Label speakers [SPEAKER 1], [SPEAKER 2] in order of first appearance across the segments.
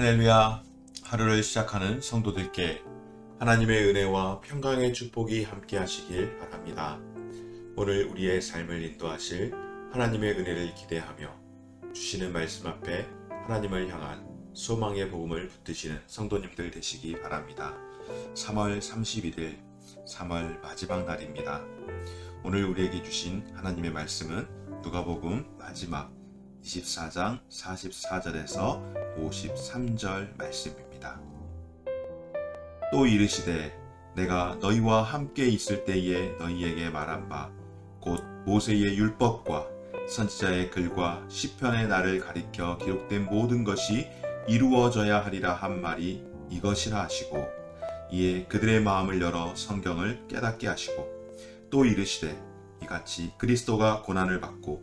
[SPEAKER 1] 할렐루야. 하루를 시작하는 성도들께 하나님의 은혜와 평강의 축복이 함께 하시길 바랍니다. 오늘 우리의 삶을 인도하실 하나님의 은혜를 기대하며 주시는 말씀 앞에 하나님을 향한 소망의 복음을 붙드시는 성도님들 되시기 바랍니다. 3월 31일 3월 마지막 날입니다. 오늘 우리에게 주신 하나님의 말씀은 누가복음 마지막 24장 44절에서 53절 말씀입니다. 또 이르시되 내가 너희와 함께 있을 때에 너희에게 말한 바 곧 모세의 율법과 선지자의 글과 시편의 날을 가리켜 기록된 모든 것이 이루어져야 하리라 한 말이 이것이라 하시고 이에 그들의 마음을 열어 성경을 깨닫게 하시고 또 이르시되 이같이 그리스도가 고난을 받고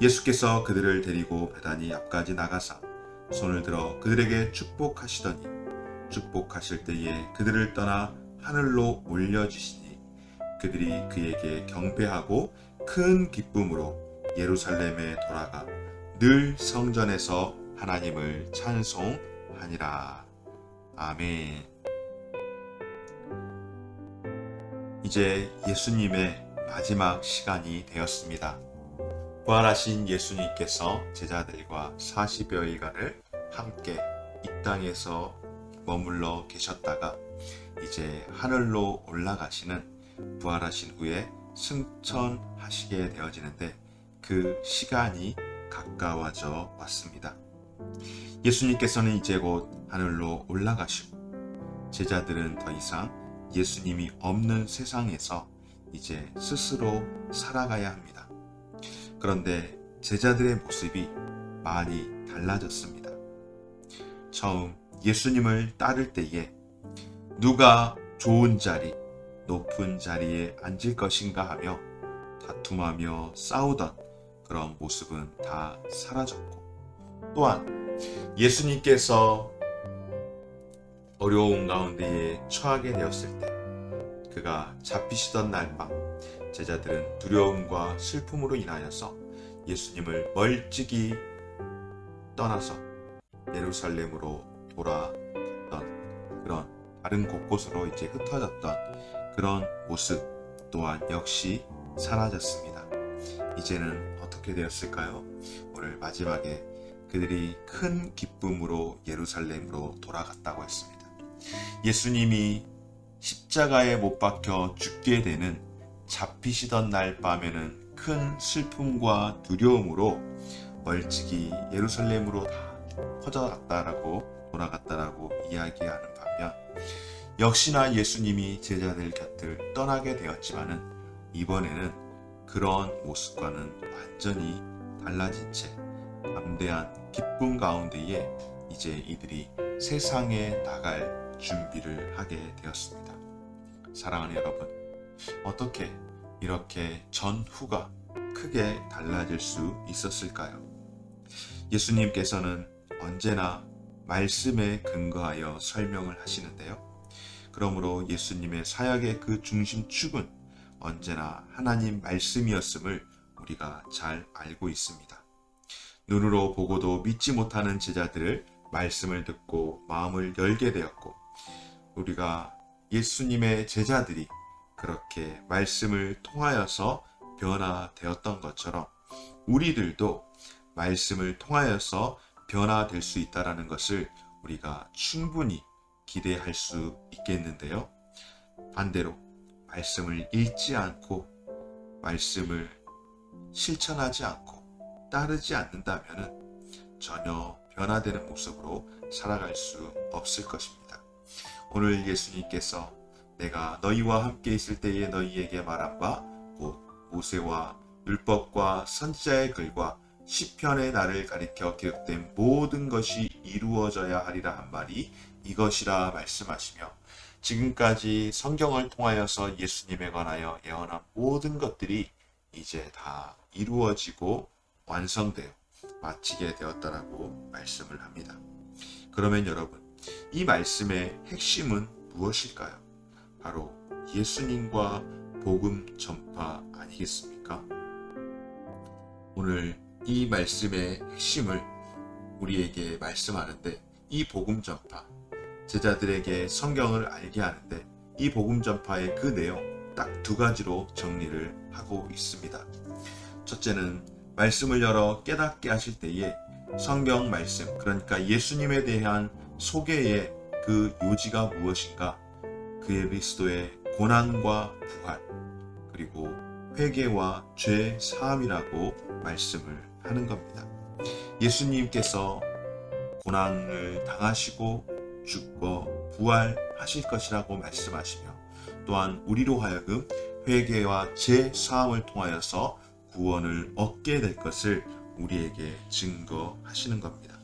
[SPEAKER 1] 예수께서 그들을 데리고 배단이 앞까지 나가사 손을 들어 그들에게 축복하시더니 축복하실 때에 그들을 떠나 하늘로 올려주시니 그들이 그에게 경배하고 큰 기쁨으로 예루살렘에 돌아가 늘 성전에서 하나님을 찬송하니라. 아멘. 이제 예수님의 마지막 시간이 되었습니다. 부활하신 예수님께서 제자들과 40여일간을 함께 이 땅에서 머물러 계셨다가 이제 하늘로 올라가시는 부활하신 후에 승천하시게 되어지는데 그 시간이 가까워져 왔습니다. 예수님께서는 이제 곧 하늘로 올라가시고 제자들은 더 이상 예수님이 없는 세상에서 이제 스스로 살아가야 합니다. 그런데 제자들의 모습이 많이 달라졌습니다. 처음 예수님을 따를 때에 누가 좋은 자리, 높은 자리에 앉을 것인가 하며 다툼하며 싸우던 그런 모습은 다 사라졌고 또한 예수님께서 어려운 가운데에 처하게 되었을 때 그가 잡히시던 날 밤 제자들은 두려움과 슬픔으로 인하여서 예수님을 멀찍이 떠나서 예루살렘으로 돌아갔던 그런 다른 곳곳으로 이제 흩어졌던 그런 모습 또한 역시 사라졌습니다. 이제는 어떻게 되었을까요? 오늘 마지막에 그들이 큰 기쁨으로 예루살렘으로 돌아갔다고 했습니다. 예수님이 십자가에 못 박혀 죽게 되는 잡히시던 날 밤에는 큰 슬픔과 두려움으로 멀찍이 예루살렘으로 다 퍼져갔다라고 돌아갔다라고 이야기하는 반면 역시나 예수님이 제자들 곁을 떠나게 되었지만은 이번에는 그런 모습과는 완전히 달라진 채 담대한 기쁨 가운데에 이제 이들이 세상에 나갈 준비를 하게 되었습니다. 사랑하는 여러분, 어떻게 이렇게 전후가 크게 달라질 수 있었을까요? 예수님께서는 언제나 말씀에 근거하여 설명을 하시는데요. 그러므로 예수님의 사역의 그 중심축은 언제나 하나님 말씀이었음을 우리가 잘 알고 있습니다. 눈으로 보고도 믿지 못하는 제자들을 말씀을 듣고 마음을 열게 되었고, 우리가 예수님의 제자들이 그렇게 말씀을 통하여서 변화되었던 것처럼 우리들도 말씀을 통하여서 변화될 수 있다라는 것을 우리가 충분히 기대할 수 있겠는데요. 반대로 말씀을 읽지 않고 말씀을 실천하지 않고 따르지 않는다면 전혀 변화되는 모습으로 살아갈 수 없을 것입니다. 오늘 예수님께서 내가 너희와 함께 있을 때에 너희에게 말한 바 곧 모세와 율법과 선지자의 글과 시편의 날을 가리켜 기록된 모든 것이 이루어져야 하리라 한 말이 이것이라 말씀하시며 지금까지 성경을 통하여서 예수님에 관하여 예언한 모든 것들이 이제 다 이루어지고 완성되어 마치게 되었다라고 말씀을 합니다. 그러면 여러분, 이 말씀의 핵심은 무엇일까요? 바로 예수님과 복음 전파 아니겠습니까? 오늘 이 말씀의 핵심을 우리에게 말씀하는데 이 복음 전파, 제자들에게 성경을 알게 하는데 이 복음 전파의 그 내용 딱 두 가지로 정리를 하고 있습니다. 첫째는 말씀을 열어 깨닫게 하실 때에 성경 말씀, 그러니까 예수님에 대한 소개의 그 요지가 무엇인가? 그리스도의 고난과 부활, 그리고 회개와 죄 사함이라고 말씀을 하는 겁니다. 예수님께서 고난을 당하시고 죽고 부활하실 것이라고 말씀하시며 또한 우리로 하여금 회개와 죄 사함을 통하여서 구원을 얻게 될 것을 우리에게 증거하시는 겁니다.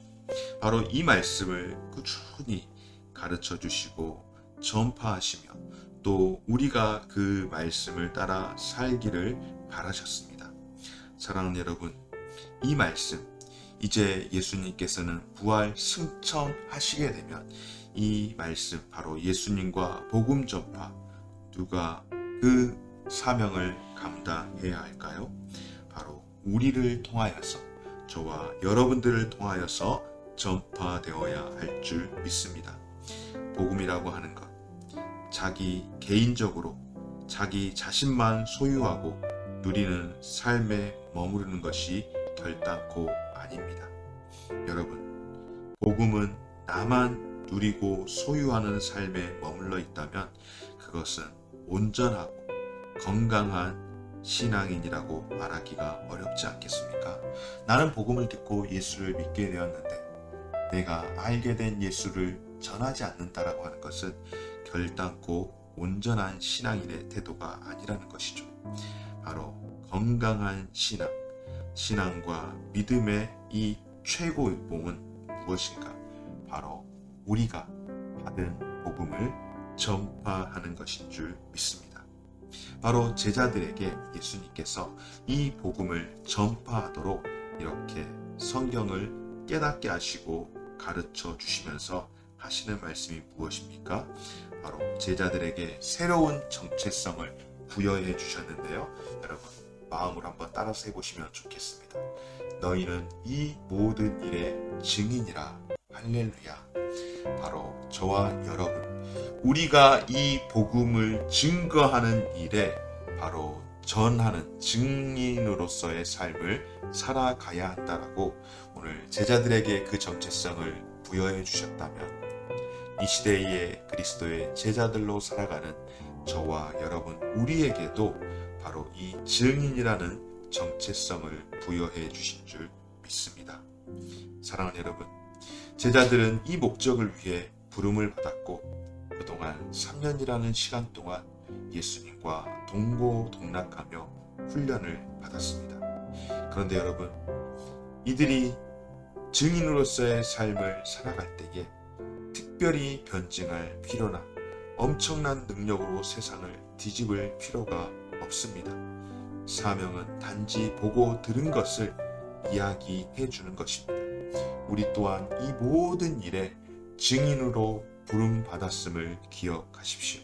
[SPEAKER 1] 바로 이 말씀을 꾸준히 가르쳐 주시고 전파하시며 또 우리가 그 말씀을 따라 살기를 바라셨습니다. 사랑하는 여러분, 이 말씀 이제 예수님께서는 부활 승천하시게 되면 이 말씀 바로 예수님과 복음 전파 누가 그 사명을 감당해야 할까요? 바로 우리를 통하여서 저와 여러분들을 통하여서 전파되어야 할 줄 믿습니다. 복음이라고 하는 것 자기 개인적으로 자기 자신만 소유하고 누리는 삶에 머무르는 것이 결단코 아닙니다. 여러분, 복음은 나만 누리고 소유하는 삶에 머물러 있다면 그것은 온전하고 건강한 신앙인이라고 말하기가 어렵지 않겠습니까? 나는 복음을 듣고 예수를 믿게 되었는데 내가 알게 된 예수를 전하지 않는다라고 하는 것은 결단코 온전한 신앙인의 태도가 아니라는 것이죠. 바로 건강한 신앙, 신앙과 믿음의 이 최고의 봉은 무엇인가? 바로 우리가 받은 복음을 전파하는 것인 줄 믿습니다. 바로 제자들에게 예수님께서 이 복음을 전파하도록 이렇게 성경을 깨닫게 하시고 가르쳐 주시면서 하시는 말씀이 무엇입니까? 바로 제자들에게 새로운 정체성을 부여해 주셨는데요. 여러분, 마음으로 한번 따라서 해보시면 좋겠습니다. 너희는 이 모든 일의 증인이라. 할렐루야. 바로 저와 여러분, 우리가 이 복음을 증거하는 일에 바로 전하는 증인으로서의 삶을 살아가야 한다라고 오늘 제자들에게 그 정체성을 부여해 주셨다면 이 시대의 그리스도의 제자들로 살아가는 저와 여러분 우리에게도 바로 이 증인이라는 정체성을 부여해 주신 줄 믿습니다. 사랑하는 여러분, 제자들은 이 목적을 위해 부름을 받았고 그동안 3년이라는 시간 동안 예수님과 동고동락하며 훈련을 받았습니다. 그런데 여러분, 이들이 증인으로서의 삶을 살아갈 때에 특별히 변증할 필요나 엄청난 능력으로 세상을 뒤집을 필요가 없습니다. 사명은 단지 보고 들은 것을 이야기해 주는 것입니다. 우리 또한 이 모든 일에 증인으로 부름 받았음을 기억하십시오.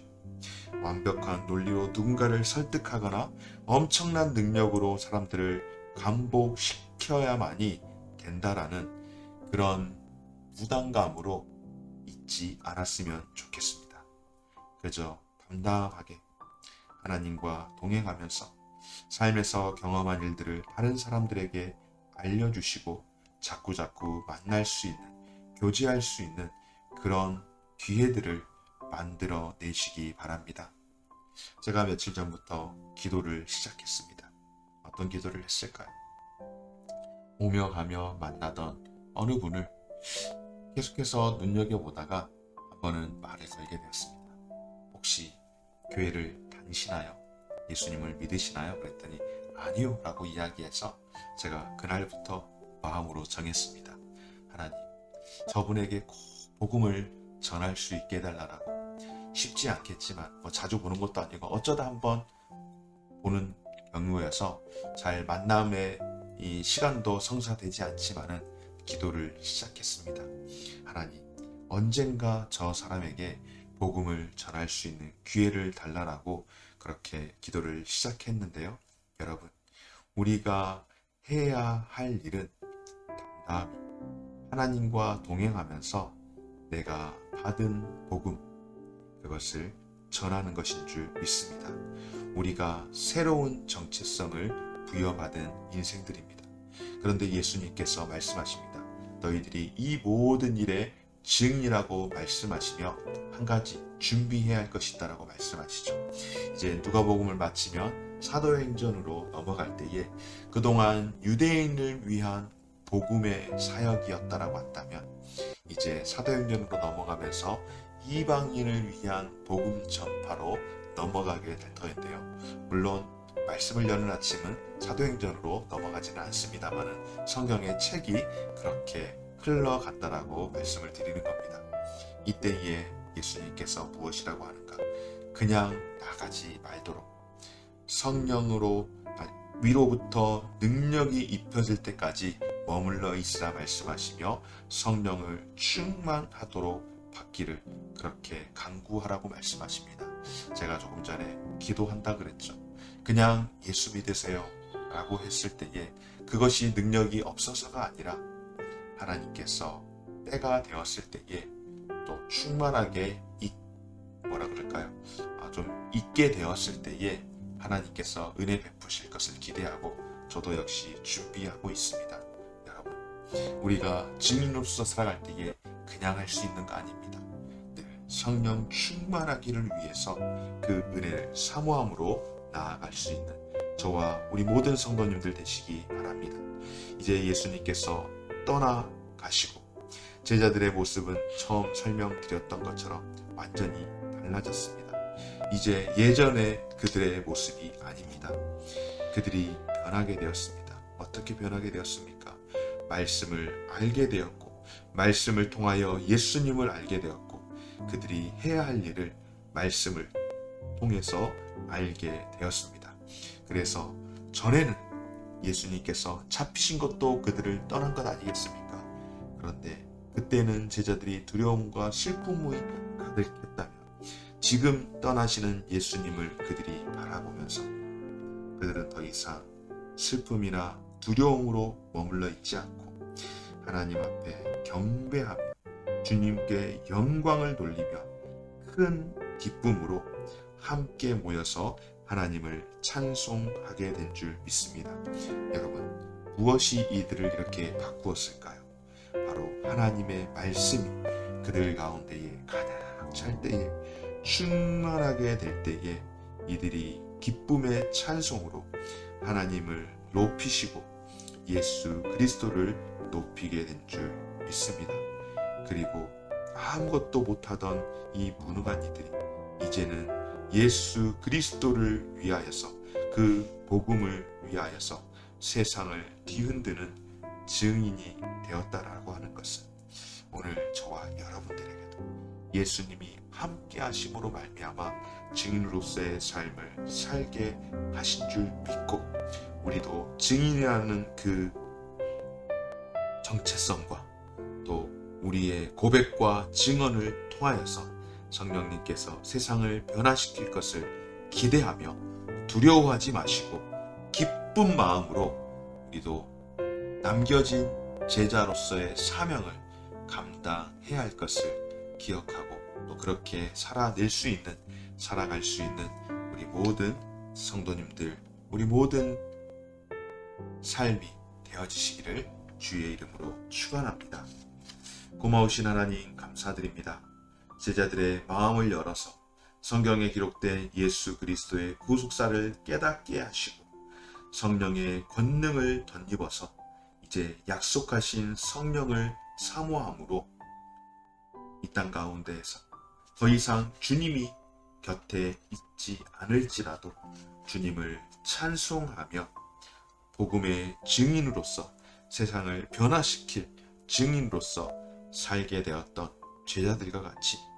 [SPEAKER 1] 완벽한 논리로 누군가를 설득하거나 엄청난 능력으로 사람들을 감복시켜야만이 된다라는 그런 부담감으로 있지 않았으면 좋겠습니다. 그저 담담하게 하나님과 동행하면서 삶에서 경험한 일들을 다른 사람들에게 알려주시고 자꾸자꾸 만날 수 있는, 교제할 수 있는 그런 기회들을 만들어 내시기 바랍니다. 제가 며칠 전부터 기도를 시작했습니다. 어떤 기도를 했을까요? 오며 가며 만나던 어느 분을 계속해서 눈여겨보다가 한 번은 말을 걸게 되었습니다. 혹시 교회를 다니시나요? 예수님을 믿으시나요? 그랬더니 아니요 라고 이야기해서 제가 그날부터 마음으로 정했습니다. 하나님, 저분에게 꼭 복음을 전할 수 있게 해달라고. 쉽지 않겠지만, 뭐 자주 보는 것도 아니고, 어쩌다 한번 보는 경우여서 잘 만남의 이 시간도 성사되지 않지만은 기도를 시작했습니다. 하나님, 언젠가 저 사람에게 복음을 전할 수 있는 기회를 달라라고 그렇게 기도를 시작했는데요. 여러분, 우리가 해야 할 일은 담담히 하나님과 동행하면서 내가 받은 복음, 그것을 전하는 것인 줄 믿습니다. 우리가 새로운 정체성을 부여받은 인생들입니다. 그런데 예수님께서 말씀하십니다. 너희들이 이 모든 일에 증이라고 말씀하시며 한 가지 준비해야 할 것이다라고 말씀하시죠. 이제 누가복음을 마치면 사도행전으로 넘어갈 때에 그동안 유대인을 위한 복음의 사역이었다라고 한다면 이제 사도행전으로 넘어가면서 이방인을 위한 복음 전파로 넘어가게 될 터인데요. 물론 말씀을 여는 아침은 사도행전으로 넘어가지는 않습니다만은 성경의 책이 그렇게 흘러간다라고 말씀을 드리는 겁니다. 이때에 예수님께서 무엇이라고 하는가? 그냥 나가지 말도록 성령으로 위로부터 능력이 입혀질 때까지 머물러 있으라 말씀하시며 성령을 충만하도록 받기를 그렇게 강구하라고 말씀하십니다. 제가 조금 전에 기도한다 그랬죠. 그냥 예수 믿으세요 라고 했을 때에 그것이 능력이 없어서가 아니라 하나님께서 때가 되었을 때에 또 충만하게 이 뭐라 그럴까요? 아, 좀 있게 되었을 때에 하나님께서 은혜 베푸실 것을 기대하고 저도 역시 준비하고 있습니다. 여러분, 우리가 증인으로서 살아갈 때에 그냥 할 수 있는 거 아닙니다. 늘 성령 충만하기를 위해서 그 은혜를 사모함으로 나아갈 수 있는 저와 우리 모든 성도님들 되시기 바랍니다. 이제 예수님께서 떠나 가시고 제자들의 모습은 처음 설명드렸던 것처럼 완전히 달라졌습니다. 이제 예전의 그들의 모습이 아닙니다. 그들이 변하게 되었습니다. 어떻게 변하게 되었습니까? 말씀을 알게 되었고, 말씀을 통하여 예수님을 알게 되었고, 그들이 해야 할 일을 말씀을 통해서 알게 되었습니다. 그래서 전에는 예수님께서 잡히신 것도 그들을 떠난 것 아니겠습니까? 그런데 그때는 제자들이 두려움과 슬픔이 가득했다면 지금 떠나시는 예수님을 그들이 바라보면서 그들은 더 이상 슬픔이나 두려움으로 머물러 있지 않고 하나님 앞에 경배하며 주님께 영광을 돌리며 큰 기쁨으로 함께 모여서 하나님을 찬송하게 된 줄 믿습니다. 여러분, 무엇이 이들을 이렇게 바꾸었을까요? 바로 하나님의 말씀이 그들 가운데에 가득 찰 때에 충만하게 될 때에 이들이 기쁨의 찬송으로 하나님을 높이시고 예수 그리스도를 높이게 된 줄 믿습니다. 그리고 아무것도 못하던 이 무능한 이들이 이제는 예수 그리스도를 위하여서 그 복음을 위하여서 세상을 뒤흔드는 증인이 되었다라고 하는 것은 오늘 저와 여러분들에게도 예수님이 함께 하심으로 말미암아 증인으로서의 삶을 살게 하신 줄 믿고 우리도 증인이라는 그 정체성과 또 우리의 고백과 증언을 통하여서 성령님께서 세상을 변화시킬 것을 기대하며 두려워하지 마시고 기쁜 마음으로 우리도 남겨진 제자로서의 사명을 감당해야 할 것을 기억하고 또 그렇게 살아낼 수 있는 살아갈 수 있는 우리 모든 성도님들 우리 모든 삶이 되어지시기를 주의 이름으로 축원합니다. 고마우신 하나님 감사드립니다. 제자들의 마음을 열어서 성경에 기록된 예수 그리스도의 구속사를 깨닫게 하시고 성령의 권능을 덧입어서 이제 약속하신 성령을 사모함으로 이 땅 가운데에서 더 이상 주님이 곁에 있지 않을지라도 주님을 찬송하며 복음의 증인으로서 세상을 변화시킬 증인으로서 살게 되었던 제자들과 같이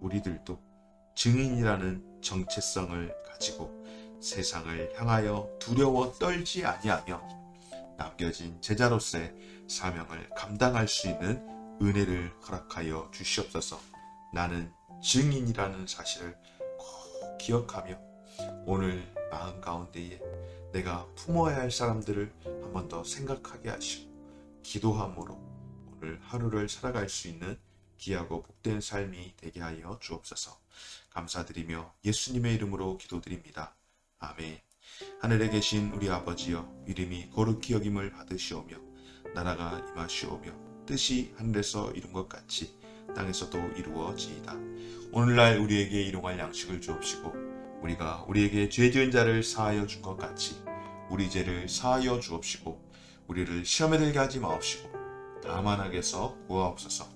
[SPEAKER 1] 우리들도 증인이라는 정체성을 가지고 세상을 향하여 두려워 떨지 아니하며 남겨진 제자로서의 사명을 감당할 수 있는 은혜를 허락하여 주시옵소서. 나는 증인이라는 사실을 꼭 기억하며 오늘 마음 가운데에 내가 품어야 할 사람들을 한 번 더 생각하게 하시고 기도함으로 오늘 하루를 살아갈 수 있는 귀하고 복된 삶이 되게 하여 주옵소서. 감사드리며 예수님의 이름으로 기도드립니다. 아멘. 하늘에 계신 우리 아버지여 이름이 거룩히 여김을 받으시오며 나라가 임하시오며 뜻이 하늘에서 이룬 것 같이 땅에서도 이루어지이다. 오늘날 우리에게 일용할 양식을 주옵시고 우리가 우리에게 죄 지은 자를 사하여 준 것 같이 우리 죄를 사하여 주옵시고 우리를 시험에 들게 하지 마옵시고 다만 악에서 구하옵소서.